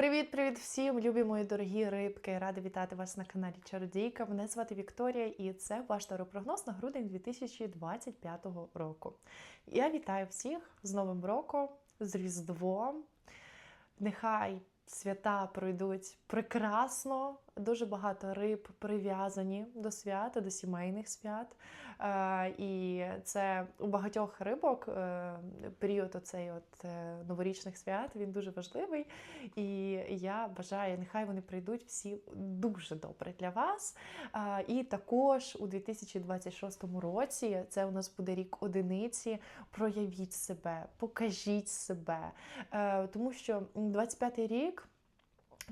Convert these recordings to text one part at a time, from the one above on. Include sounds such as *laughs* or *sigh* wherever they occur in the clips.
Привіт-привіт всім, любі мої дорогі рибки! Рада вітати вас на каналі Чародійка. Мене звати Вікторія, і це ваш таропрогноз на грудень 2025 року. Я вітаю всіх з Новим роком, з Різдвом. Нехай свята пройдуть прекрасно. Дуже багато риб прив'язані до свята, до сімейних свят. Е, І це у багатьох рибок е, період оцей от е, новорічних свят він дуже важливий. І я бажаю, нехай вони прийдуть всі дуже добре для вас. І також у 2026 році це у нас буде рік одиниці. Проявіть себе, покажіть себе. Тому що 25-й рік.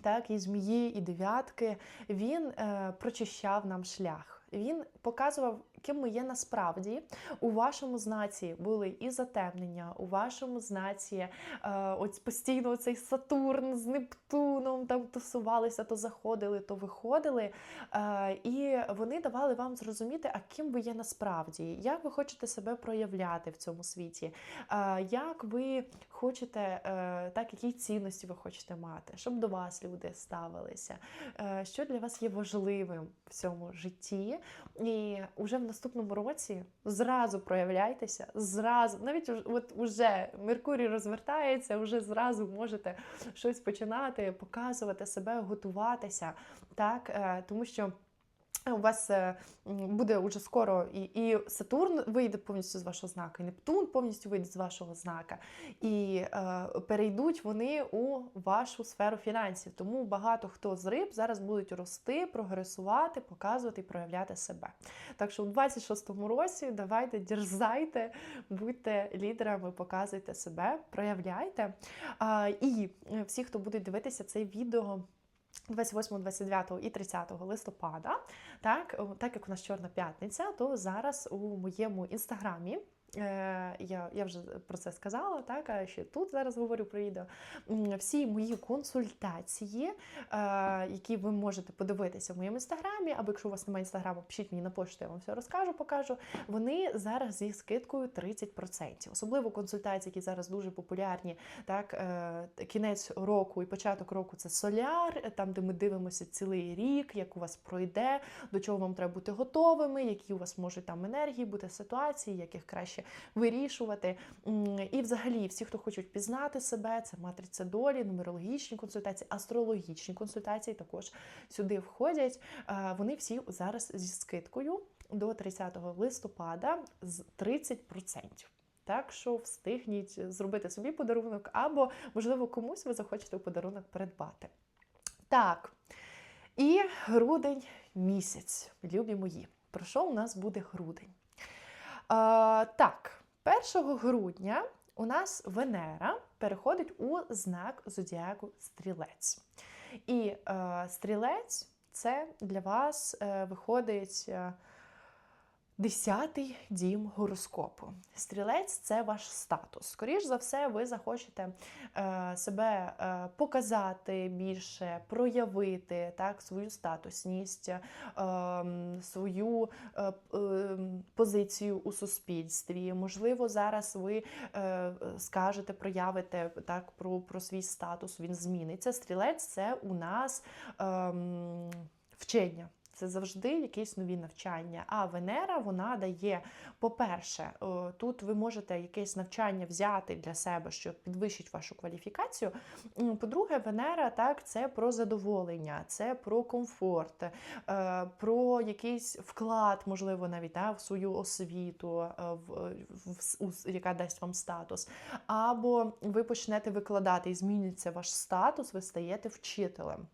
Так, і змії, і дев'ятки, він е, прочищав нам шлях. Він показував, ким ми є насправді. У вашому знаці були і затемнення, у вашому знаці е, ось постійно цей Сатурн з Нептуном там тусувалися, то заходили, то виходили. Е, і вони давали вам зрозуміти, а ким ви є насправді, як ви хочете себе проявляти в цьому світі, е, як ви хочете, е, так, які цінності ви хочете мати, щоб до вас люди ставилися, е, що для вас є важливим в цьому житті. І вже в наступному році зразу проявляйтеся, зразу, навіть от уже Меркурій розвертається, вже зразу можете щось починати, показувати себе, готуватися. Так, Е, тому що. У вас е, буде уже скоро і, і Сатурн вийде повністю з вашого знака, і Нептун повністю вийде з вашого знака. І е, перейдуть вони у вашу сферу фінансів. Тому багато хто з риб зараз будуть рости, прогресувати, показувати і проявляти себе. Так що у 26-му році давайте дерзайте, будьте лідерами, показуйте себе, проявляйте. А, і е, всі, хто будуть дивитися це відео. 28, 29 і 30 листопада, так, так як у нас Чорна п'ятниця, то зараз у моєму інстаграмі. Е, Я, я вже про це сказала, так, а ще тут зараз говорю про відео. Всі мої консультації, е, які ви можете подивитися в моєму інстаграмі, або якщо у вас немає інстаграму, пишіть мені на пошту, я вам все розкажу, покажу. Вони зараз зі скидкою 30%. Особливо консультації, які зараз дуже популярні. Так, е, кінець року і початок року це соляр, там, де ми дивимося цілий рік, як у вас пройде, до чого вам треба бути готовими, які у вас можуть там енергії бути ситуації, як їх краще вирішувати. І взагалі, всі, хто хочуть пізнати себе, це матриця долі, нумерологічні консультації, астрологічні консультації також сюди входять. Е, Вони всі зараз зі скидкою до 30 листопада з 30%. Так що встигніть зробити собі подарунок, або, можливо, комусь ви захочете в подарунок придбати. Так. І грудень місяць, любі мої. Про що у нас буде грудень? Так, 1 грудня у нас Венера переходить у знак зодіаку Стрілець. І е, стрілець це для вас е, виходить. е, Десятий дім гороскопу. Стрілець це ваш статус. Скоріш за все, ви захочете е, себе е, показати більше, проявити так, свою статусність, е, свою е, е, позицію у суспільстві. Можливо, зараз ви е, скажете, проявите так, про, про свій статус, він зміниться. Стрілець це у нас ем, вчення. Це завжди якісь нові навчання. А Венера вона дає, по-перше, тут ви можете якесь навчання взяти для себе, що підвищить вашу кваліфікацію. По-друге, Венера так це про задоволення, це про комфорт, е, про якийсь вклад, можливо, навіть да, в свою освіту, е, в, в, яка дасть вам статус. Або ви почнете викладати і зміниться ваш статус, ви стаєте вчителем.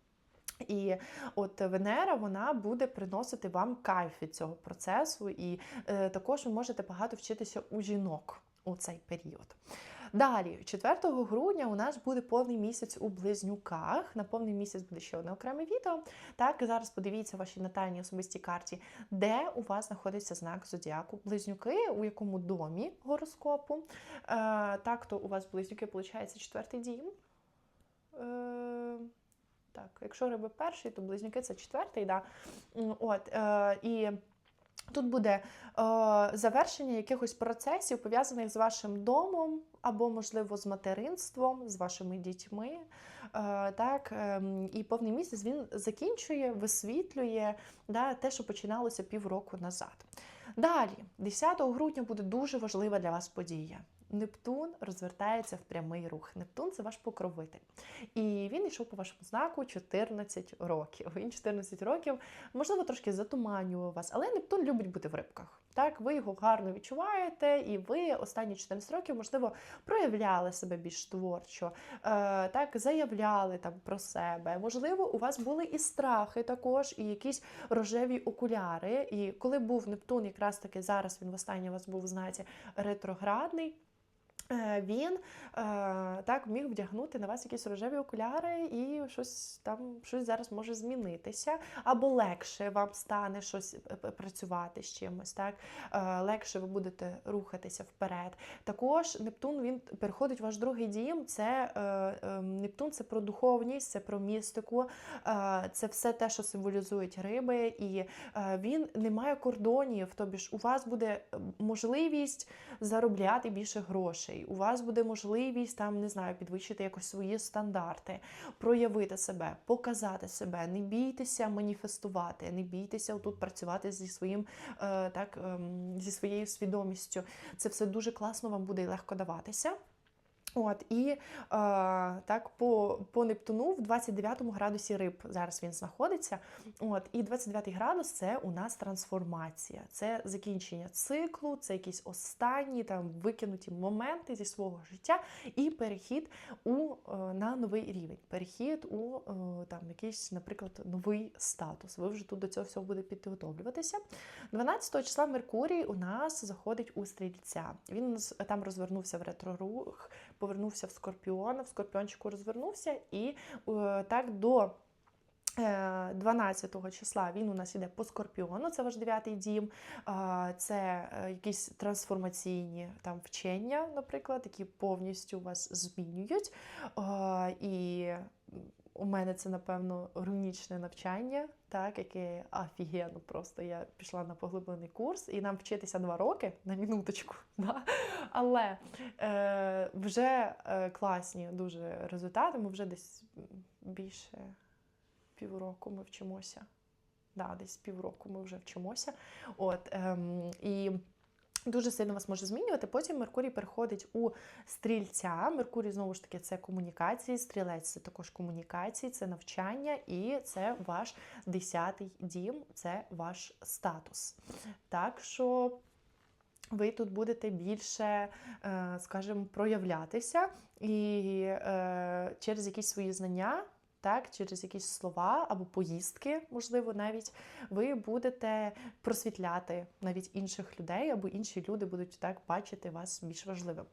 І от Венера вона буде приносити вам кайф від цього процесу, і е, також ви можете багато вчитися у жінок у цей період. Далі, 4 грудня у нас буде повний місяць у близнюках. На повний місяць буде ще одне окреме відео. Так, зараз подивіться вашій натальній особистій карті, де у вас знаходиться знак зодіаку. Близнюки, у якому домі гороскопу. Е, так, то у вас близнюки, виходить, четвертий дім. Е, так, якщо риби перший, то близнюки це четвертий, да. От, е, і Тут буде е, завершення якихось процесів, пов'язаних з вашим домом, або, можливо, з материнством, з вашими дітьми. Е, так, е, і повний місяць він закінчує, висвітлює да, те, що починалося півроку назад. Далі, 10 грудня буде дуже важлива для вас подія. Нептун розвертається в прямий рух. Нептун це ваш покровитель. І він йшов по вашому знаку 14 років. Він 14 років, можливо, трошки затуманював вас, але Нептун любить бути в рибках. Так, ви його гарно відчуваєте, і ви останні 14 років, можливо, проявляли себе більш творчо, е, так, заявляли там про себе. Можливо, у вас були і страхи також, і якісь рожеві окуляри. І коли був Нептун, якраз таки зараз він востаннє у вас був в знаці ретроградний. Е, він е, так міг вдягнути на вас якісь рожеві окуляри, і щось там щось зараз може змінитися, або легше вам стане щось е, працювати з чимось. Так легше ви будете рухатися вперед. Також Нептун він переходить в ваш другий дім. Це Нептун, це про духовність, це про містику, це все те, що символізують риби, і він не має кордонів. Тобі ж у вас буде можливість заробляти більше грошей грошей, у вас буде можливість там, не знаю, підвищити якось свої стандарти, проявити себе, показати себе, не бійтеся маніфестувати, не бійтеся тут працювати зі своїм е, так, ем, зі своєю свідомістю. Це все дуже класно вам буде і легко даватися. От і е, так по по Нептуну в 29 градусі риб зараз він знаходиться. От І 29 градус це у нас трансформація, це закінчення циклу, це якісь останні там викинуті моменти зі свого життя, і перехід у е, на новий рівень. Перехід у е, там якийсь, наприклад, новий статус. Ви вже тут до цього всього буде підготовлюватися. 12 числа Меркурій у нас заходить у стрільця. Він там розвернувся в ретрорух повернувся в Скорпіона, в Скорпіончику розвернувся, і е, так до 12 е, числа він у нас іде по Скорпіону, це ваш дев'ятий дім, це е, якісь трансформаційні там вчення, наприклад, які повністю вас змінюють. І у мене це, напевно, рунічне навчання, так, яке офігенно просто. Я пішла на поглиблений курс, і нам вчитися два роки на минуточку. *laughs* Да? Але е, вже е, класні дуже результати. Ми вже десь більше півроку ми вчимося. Да, Десь півроку ми вже вчимося. От, ем, і Дуже сильно вас може змінювати. Потім Меркурій переходить у стрільця. Меркурій, знову ж таки, це комунікації, стрілець це також комунікації, це навчання і це ваш десятий дім, це ваш статус. Так що. Ви тут будете більше, е, скажімо, проявлятися і е, через якісь свої знання так, через якісь слова або поїздки, можливо, навіть ви будете просвітляти навіть інших людей, або інші люди будуть так бачити вас більш важливим.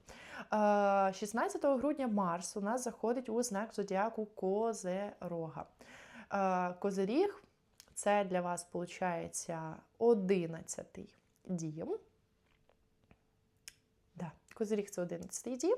16 е, грудня Марс у нас заходить у знак зодіаку Козерога. Е, Козиріг це для вас, виходить, 11 дім. Козиріг це 11 дім.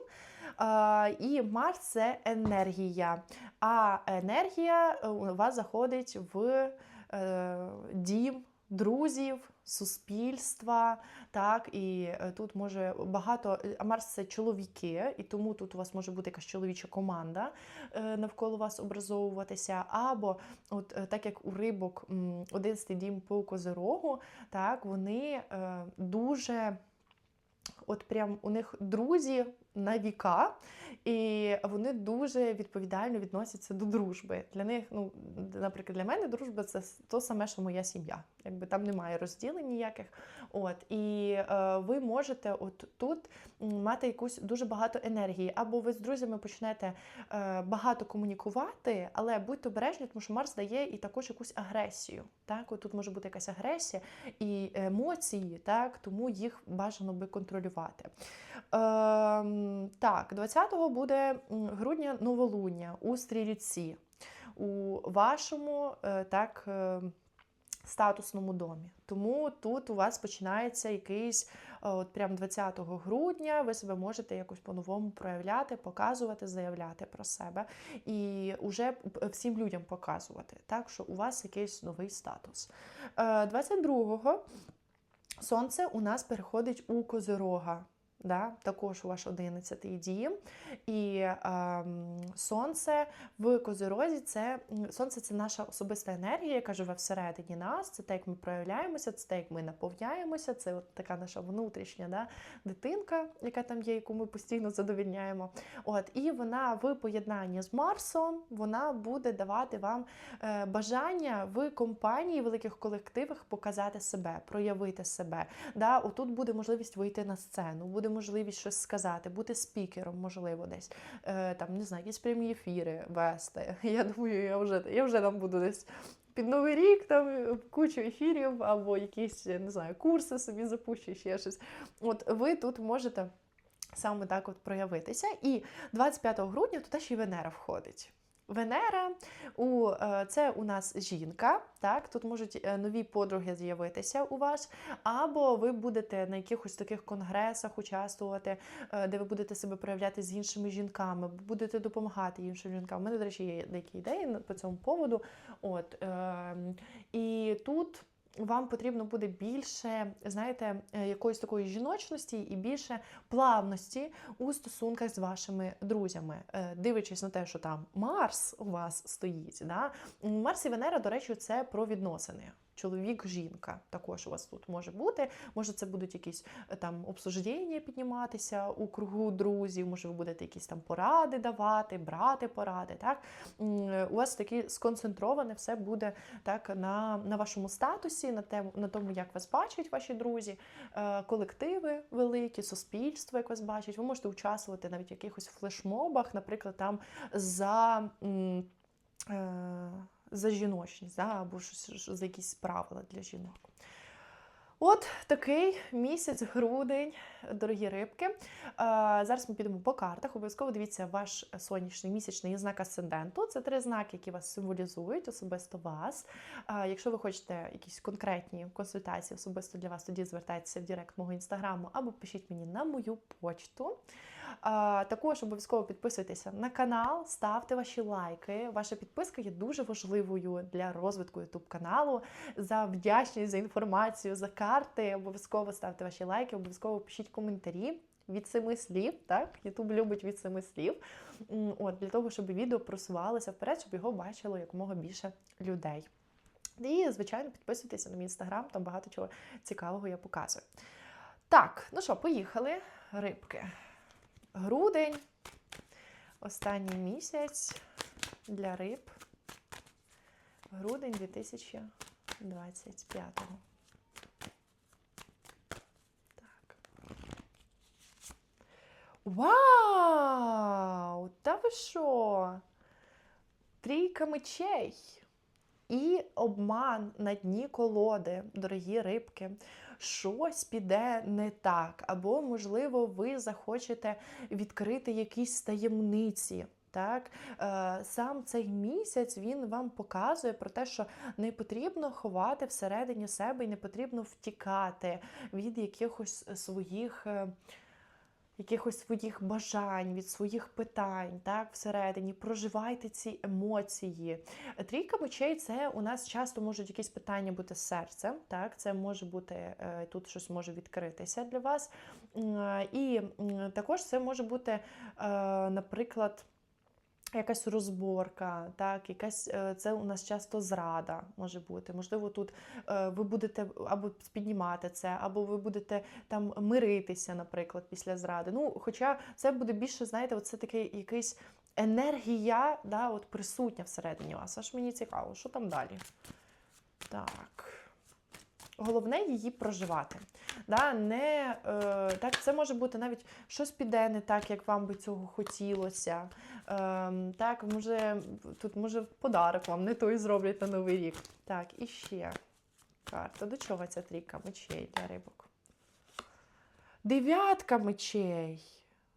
І Марс це енергія. А енергія е, у вас заходить в е, дім друзів, суспільства. так, І е, тут може багато. Марс це чоловіки, і тому тут у вас може бути якась чоловіча команда навколо вас образовуватися. Або, от так як у рибок 11 дім по козирогу, так, вони дуже. От прям у них друзі на віка, і вони дуже відповідально відносяться до дружби. Для них, ну, наприклад, для мене дружба це то саме, що моя сім'я. Якби там немає розділень ніяких. От І е, ви можете от тут мати якусь дуже багато енергії, або ви з друзями почнете е, багато комунікувати, але будьте обережні, тому що Марс дає і також якусь агресію. Так, от Тут може бути якась агресія і емоції, так, тому їх бажано би контролювати. Е, так, 20-го буде грудня новолуння у стрільці, у вашому е, так, е, статусному домі. Тому тут у вас починається якийсь е, от прям 20 грудня, ви себе можете якось по-новому проявляти, показувати, заявляти про себе і вже всім людям показувати, так, що у вас якийсь новий статус. 22-го сонце у нас переходить у Козирога. Да, також ваш 11-й дім. І е, сонце в Козирозі це сонце це наша особиста енергія, яка живе всередині нас. Це те, як ми проявляємося, це те, як ми наповняємося. Це от така наша внутрішня да, дитинка, яка там є, яку ми постійно задовільняємо. От, І вона в поєднанні з Марсом вона буде давати вам е, бажання в компанії, великих колективах показати себе, проявити себе. Да, Отут буде можливість вийти на сцену, буде можливість щось сказати, бути спікером, можливо, десь е, там не знаю, якісь прямі ефіри вести. *laughs* Я думаю, я вже я вже там буду десь. Під новий рік там кучу ефірів, або якісь не знаю, курси собі запущу, ще щось. От ви тут можете саме так от проявитися. І 25 грудня туди ще й Венера входить. Венера у е, це у нас жінка, так тут можуть е, нові подруги з'явитися у вас, або ви будете на якихось таких конгресах участвувати, е, де ви будете себе проявляти з іншими жінками, будете допомагати іншим жінкам. У мене, до речі, є деякі ідеї по цьому поводу. От е, і тут вам потрібно буде більше, знаєте, е, якоїсь такої жіночності і більше плавності у стосунках з вашими друзями, е, дивлячись на те, що там Марс у вас стоїть. Да? Марс і Венера, до речі, це про відносини чоловік, жінка також у вас тут може бути. Може, це будуть якісь е, там обсуждення підніматися у кругу друзів, може, ви будете якісь там поради давати, брати поради. Так? Е, у вас такі сконцентроване все буде так на на вашому статусі, на тему, на тому, як вас бачать ваші друзі, е, колективи великі, суспільство, як вас бачать. Ви можете участвувати навіть в якихось флешмобах, наприклад, там за за жіночність, да, або щось за якісь правила для жінок. От такий місяць, грудень, дорогі рибки. Зараз ми підемо по картах. Обов'язково дивіться ваш сонячний місячний знак асценденту. Це три знаки, які вас символізують, особисто вас. Якщо ви хочете якісь конкретні консультації особисто для вас, тоді звертайтеся в Директ мого інстаграму або пишіть мені на мою почту. Також обов'язково підписуйтеся на канал, ставте ваші лайки. Ваша підписка є дуже важливою для розвитку youtube каналу. За вдячність за інформацію, за карти. Обов'язково ставте ваші лайки, обов'язково пишіть коментарі. Від семи слів, так, Ютуб любить від семи слів. От, Для того, щоб відео просувалося вперед, щоб його бачило якомога більше людей. І, звичайно, підписуйтеся на мій інстаграм, там багато чого цікавого я показую. Так, ну що, поїхали, рибки. Грудень, останній місяць для риб. Грудень 2025. Так. Вау! Та ви що? Трійка мечей і обман на дні колоди, дорогі рибки щось піде не так, або, можливо, ви захочете відкрити якісь таємниці. Так, е, сам цей місяць він вам показує про те, що не потрібно ховати всередині себе і не потрібно втікати від якихось своїх е, якихось своїх бажань, від своїх питань, так, всередині, проживайте ці емоції. Трійка мечей це у нас часто можуть якісь питання бути з серцем, так, це може бути, е, тут щось може відкритися для вас. І також це може бути, е, наприклад, Якась розборка, так, якась е, це у нас часто зрада може бути. Можливо, тут е, ви будете або піднімати це, або ви будете там миритися, наприклад, після зради. Ну, Хоча це буде більше, знаєте, це такий якийсь енергія, да, от присутня всередині вас. Аж мені цікаво, що там далі. Так. Головне її проживати. Да, не, е, так, Це може бути навіть щось піде не так, як вам би цього хотілося. Е, так, може, Тут може подарок вам не той зроблять на Новий рік. Так, і ще карта. До чого ця трійка мечей для рибок? Дев'ятка мечей.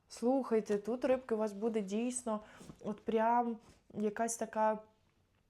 Слухайте, тут рибки у вас буде дійсно от прям якась така.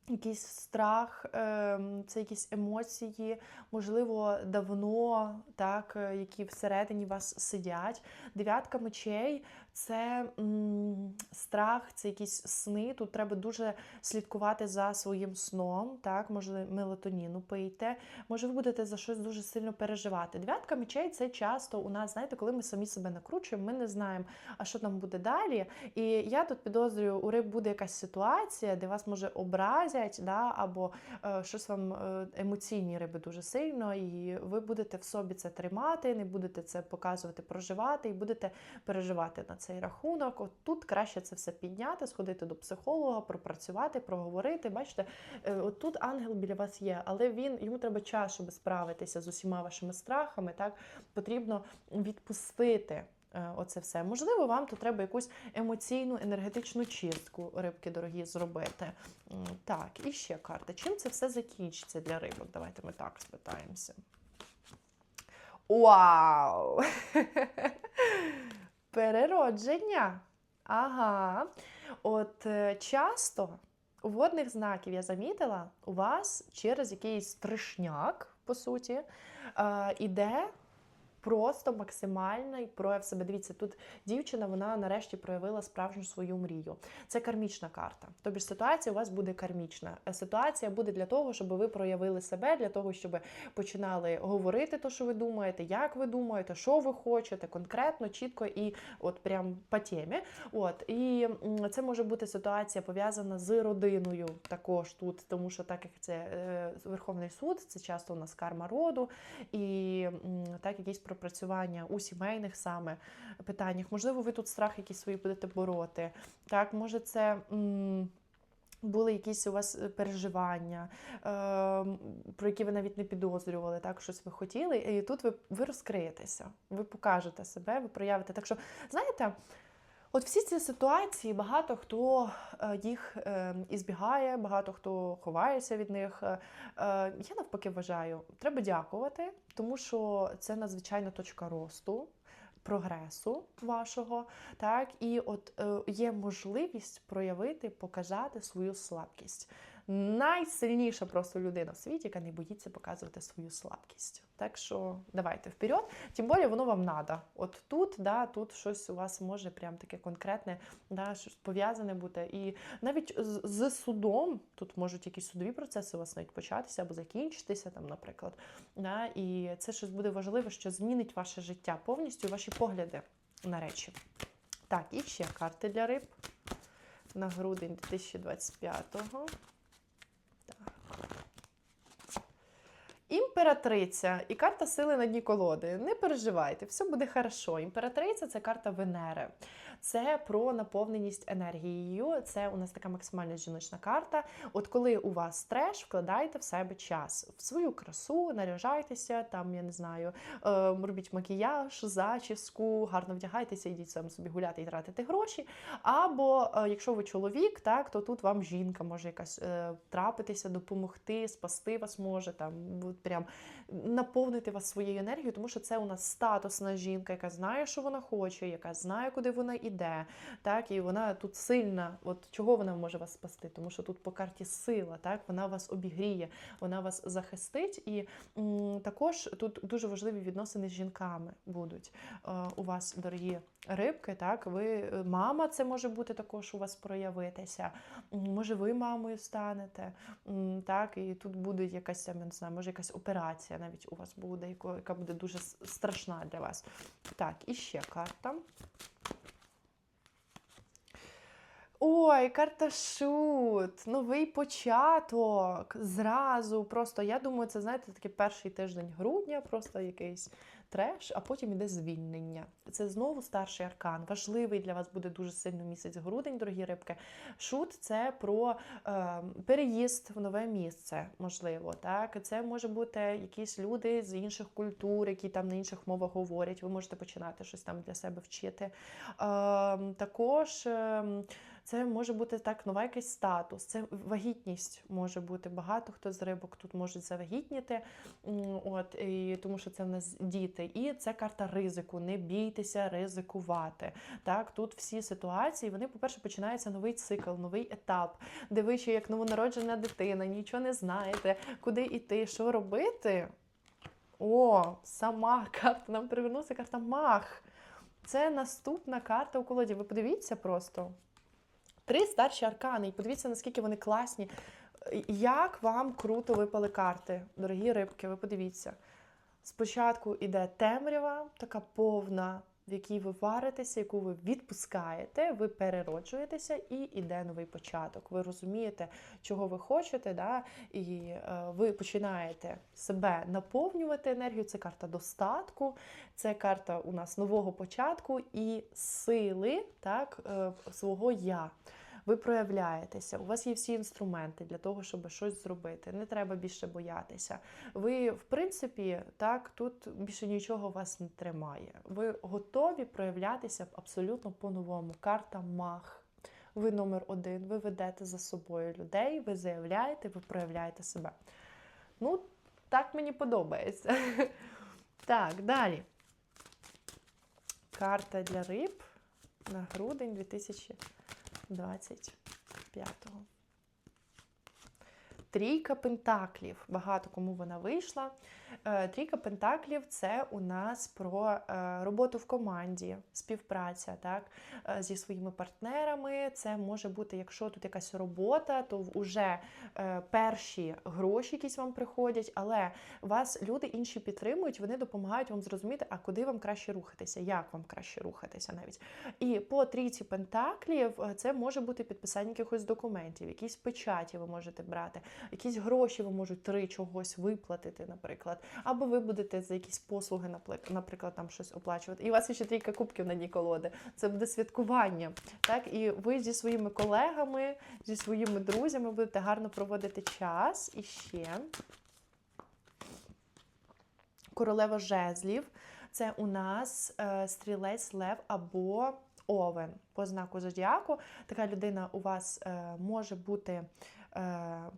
Якийсь страх, ем, це якісь емоції, можливо, давно, так, е, які всередині вас сидять. Дев'ятка мечей це м, страх, це якісь сни. Тут треба дуже слідкувати за своїм сном. Так, може, мелатоніну пийте. Може, ви будете за щось дуже сильно переживати. Дев'ятка мечей це часто у нас, знаєте, коли ми самі себе накручуємо, ми не знаємо, а що там буде далі. І я тут підозрюю, у риб буде якась ситуація, де вас може образять, да, або е, щось вам е, емоційні риби дуже сильно, і ви будете в собі це тримати, не будете це показувати, проживати, і будете переживати на цей рахунок. От тут краще це все підняти, сходити до психолога, пропрацювати, проговорити. Бачите, е, от тут ангел біля вас є, але він йому треба час, щоб справитися з усіма вашими страхами. Так потрібно відпустити. е, Оце все. Можливо, вам тут треба якусь емоційну енергетичну чистку, рибки дорогі, зробити. Так, і ще карта. Чим це все закінчиться для рибок? Давайте ми так спитаємося. Вау! *laughs* Переродження. Ага. От е, часто у водних знаків я замітила, у вас через якийсь трешняк, по суті, е, іде просто максимальний прояв себе. Дивіться, тут дівчина вона нарешті проявила справжню свою мрію. Це кармічна карта. Тобто ситуація у вас буде кармічна. Е, Ситуація буде для того, щоб ви проявили себе, для того, щоб починали говорити те, що ви думаєте, як ви думаєте, що ви хочете, конкретно, чітко і от прям по темі. От і це може бути ситуація пов'язана з родиною також тут, тому що так як це е, Верховний суд, це часто у нас карма роду, і так якісь пропрацювання у сімейних саме питаннях. Можливо, ви тут страх якісь свої будете бороти. Так, може, це. м, були якісь у вас е, переживання, е, про які ви навіть не підозрювали, так щось ви хотіли, і тут ви, ви розкриєтеся, ви покажете себе, ви проявите. Так що, знаєте, от всі ці ситуації, багато хто е, їх е, ізбігає, багато хто ховається від них. Е, я навпаки вважаю, треба дякувати, тому що це надзвичайна точка росту. Прогресу вашого, так і от є можливість проявити, показати свою слабкість. Найсильніша просто людина в світі, яка не боїться показувати свою слабкість. Так що давайте вперед. Тим більше воно вам надо. От тут, да, тут щось у вас може прям таке конкретне, да, щось пов'язане бути. І навіть з, з судом тут можуть якісь судові процеси у вас навіть початися або закінчитися, там, наприклад. Да, і це щось буде важливе, що змінить ваше життя повністю, ваші погляди на речі. Так, і ще карти для риб на грудень 2025-го. Імператриця і карта сили на дні колоди. Не переживайте, все буде хорошо. Імператриця це карта Венери. Це про наповненість енергією. Це у нас така максимальна жіночна карта. От коли у вас треш, вкладайте в себе час в свою красу, наряжайтеся, там я не знаю, е, робіть макіяж, зачіску, гарно вдягайтеся, йдіть сам собі гуляти і тратити гроші. Або е, якщо ви чоловік, так то тут вам жінка може якась е, трапитися, допомогти, спасти вас може там от прям наповнити вас своєю енергією, тому що це у нас статусна жінка, яка знає, що вона хоче, яка знає, куди вона йде. Так, і вона тут сильна. От чого вона може вас спасти? Тому що тут по карті сила, так вона вас обігріє, вона вас захистить. І м, також тут дуже важливі відносини з жінками будуть е, у вас, дорогі рибки. Так, ви е, мама, це може бути також у вас проявитися. Може, ви мамою станете. М, Так, і тут буде якась я не знаю, може якась операція навіть у вас буде, яка буде дуже страшна для вас. Так, і ще карта. Ой, карта шут, новий початок. Зразу. Просто я думаю, це знаєте, такий перший тиждень грудня, просто якийсь треш, а потім іде звільнення. Це знову старший аркан. Важливий для вас буде дуже сильно місяць грудень, дорогі рибки. Шут це про е, переїзд в нове місце, можливо. Так, це може бути якісь люди з інших культур, які там на інших мовах говорять. Ви можете починати щось там для себе вчити. Е, також. Е, це може бути так, нова якийсь статус, це вагітність може бути. Багато хто з рибок тут можуть завагітніти, от, і, тому що це в нас діти. І це карта ризику. Не бійтеся ризикувати. Так, Тут всі ситуації, вони, по-перше, починається новий цикл, новий етап, де ви ще як новонароджена дитина, нічого не знаєте, куди йти, що робити. О, сама *laughs* карта нам привернулася карта Мах. Це наступна карта у колоді. Ви подивіться просто. Три старші аркани. І подивіться, наскільки вони класні. Як вам круто випали карти, дорогі рибки, ви подивіться. Спочатку йде темрява, така повна, в якій ви варитеся, яку ви відпускаєте, ви перероджуєтеся і йде новий початок. Ви розумієте, чого ви хочете, да? і е, ви починаєте себе наповнювати енергію. Це карта достатку, це карта у нас нового початку і сили так, е, свого я. Ви проявляєтеся, у вас є всі інструменти для того, щоб щось зробити. Не треба більше боятися. Ви, в принципі, так, тут більше нічого вас не тримає. Ви готові проявлятися абсолютно по-новому. Карта мах. Ви номер один, ви ведете за собою людей, ви заявляєте, ви проявляєте себе. Ну, так мені подобається. *laughs* Так, далі. Карта для риб на грудень 2025-го. Трійка пентаклів. Багато кому вона вийшла. Е, Трійка пентаклів це у нас про е, роботу в команді, співпраця так, е, зі своїми партнерами. Це може бути, якщо тут якась робота, то вже перші гроші якісь вам приходять, але вас люди інші підтримують, вони допомагають вам зрозуміти, а куди вам краще рухатися, як вам краще рухатися навіть. І по трійці пентаклів це може бути підписання якихось документів, якісь печаті ви можете брати, якісь гроші ви можуть три чогось виплатити, наприклад. Або ви будете за якісь послуги, наприклад, там щось оплачувати. І у вас ще трійка кубків на дні колоди. Це буде святкування. Так, і ви зі своїми колегами, зі своїми друзями будете гарно проводити час і ще. Королева жезлів. Це у нас е, стрілець лев або овен по знаку зодіаку. Така людина у вас е, може бути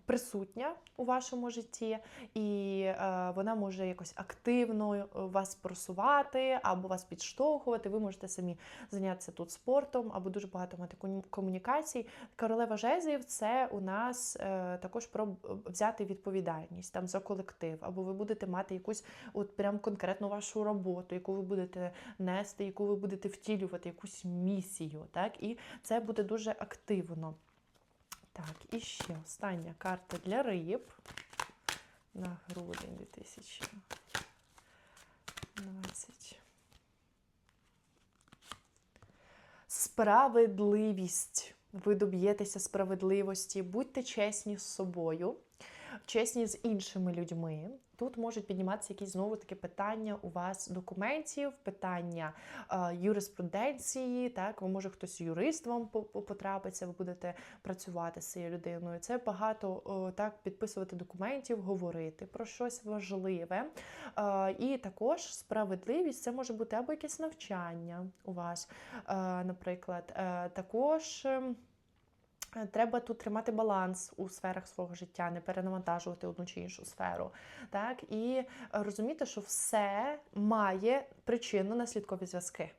присутня у вашому житті, і е, вона може якось активно вас просувати або вас підштовхувати. Ви можете самі зайнятися тут спортом, або дуже багато мати комунікацій. Королева жезлів це у нас е, також про взяти відповідальність там за колектив, або ви будете мати якусь от прям конкретну вашу роботу, яку ви будете нести, яку ви будете втілювати, якусь місію. Так, І це буде дуже активно. Так, і ще остання карта для риб на грудень 2020. Справедливість. Ви доб'єтеся справедливості, будьте чесні з собою, чесні з іншими людьми. Тут можуть підніматися якісь знову таки питання у вас документів, питання е, юриспруденції. Так, ви може хтось юрист вам потрапиться, ви будете працювати з цією людиною. Це багато е, так підписувати документів, говорити про щось важливе. Е, і також справедливість це може бути або якесь навчання у вас, е, наприклад, е, також. Е, треба тут тримати баланс у сферах свого життя, не перенавантажувати одну чи іншу сферу. Так? І розуміти, що все має причинно-наслідкові зв'язки.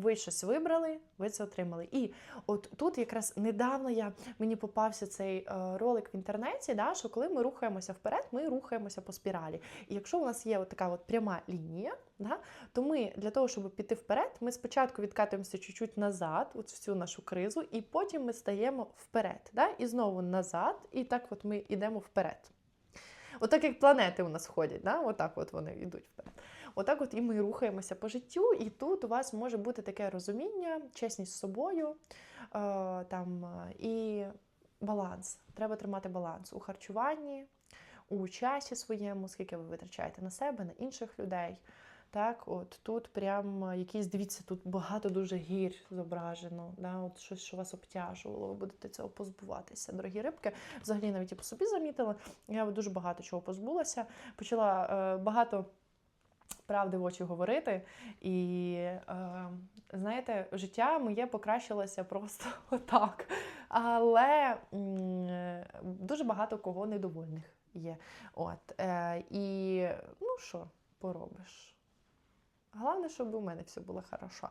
Ви щось вибрали, ви це отримали. І от тут якраз недавно я мені попався цей е, ролик в інтернеті, да, що коли ми рухаємося вперед, ми рухаємося по спіралі. І якщо у нас є от така от пряма лінія, да, то ми для того, щоб піти вперед, ми спочатку відкатуємося чуть-чуть назад, от в нашу кризу, і потім ми стаємо вперед. Да, І знову назад, і так от ми йдемо вперед. Отак як планети у нас ходять, да? отак от вони йдуть вперед. Отак от і ми рухаємося по життю, і тут у вас може бути таке розуміння, чесність з собою е, там, і баланс. Треба тримати баланс у харчуванні, у часі своєму, скільки ви витрачаєте на себе, на інших людей. Так, от Тут прям якісь, дивіться, тут багато дуже гір зображено, да, от щось, що вас обтяжувало, ви будете цього позбуватися. Дорогі рибки, взагалі навіть і по собі замітила. Я дуже багато чого позбулася. Почала е, багато правди в очі говорити. І е, знаєте, життя моє покращилося просто *laughs* отак. Але дуже багато кого недовольних є. От, е, І ну що, поробиш? Головне, щоб у мене все було хорошо.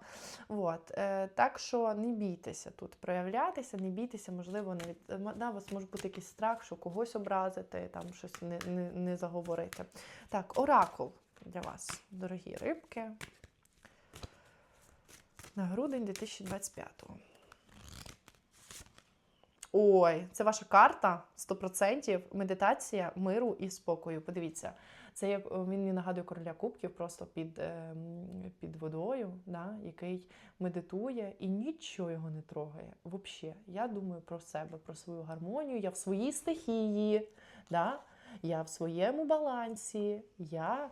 От. Е, Так що не бійтеся тут проявлятися, не бійтеся, можливо, від... да, у вас може бути якийсь страх, що когось образити, там щось не, не, не заговорити. Так, оракул для вас, дорогі рибки. на грудень 2025. Ой, це ваша карта 100% медитація миру і спокою. Подивіться, це як він мені нагадує короля кубків, просто під, ем, під водою, да, який медитує і нічого його не трогає. Взагалі, я думаю про себе, про свою гармонію. Я в своїй стихії, да, я в своєму балансі, я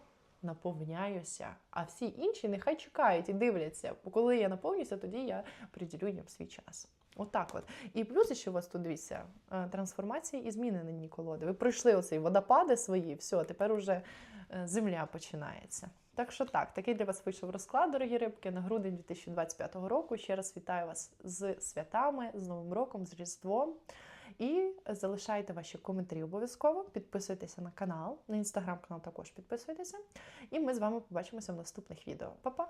наповняюся. А всі інші нехай чекають і дивляться. Коли я наповнюся, тоді я приділю їм свій час. Отак от. І плюс, що у вас тут дивіться, е, трансформації і зміни на дні колоди. Ви пройшли оцей водопади свої, все, тепер уже е, земля починається. Так що так, такий для вас вийшов розклад, дорогі рибки, на грудень 2025 року. Ще раз вітаю вас з святами, з Новим роком, з Різдвом. І залишайте ваші коментарі обов'язково. Підписуйтеся на канал, на інстаграм-канал також підписуйтеся. І ми з вами побачимося в наступних відео. Па-па!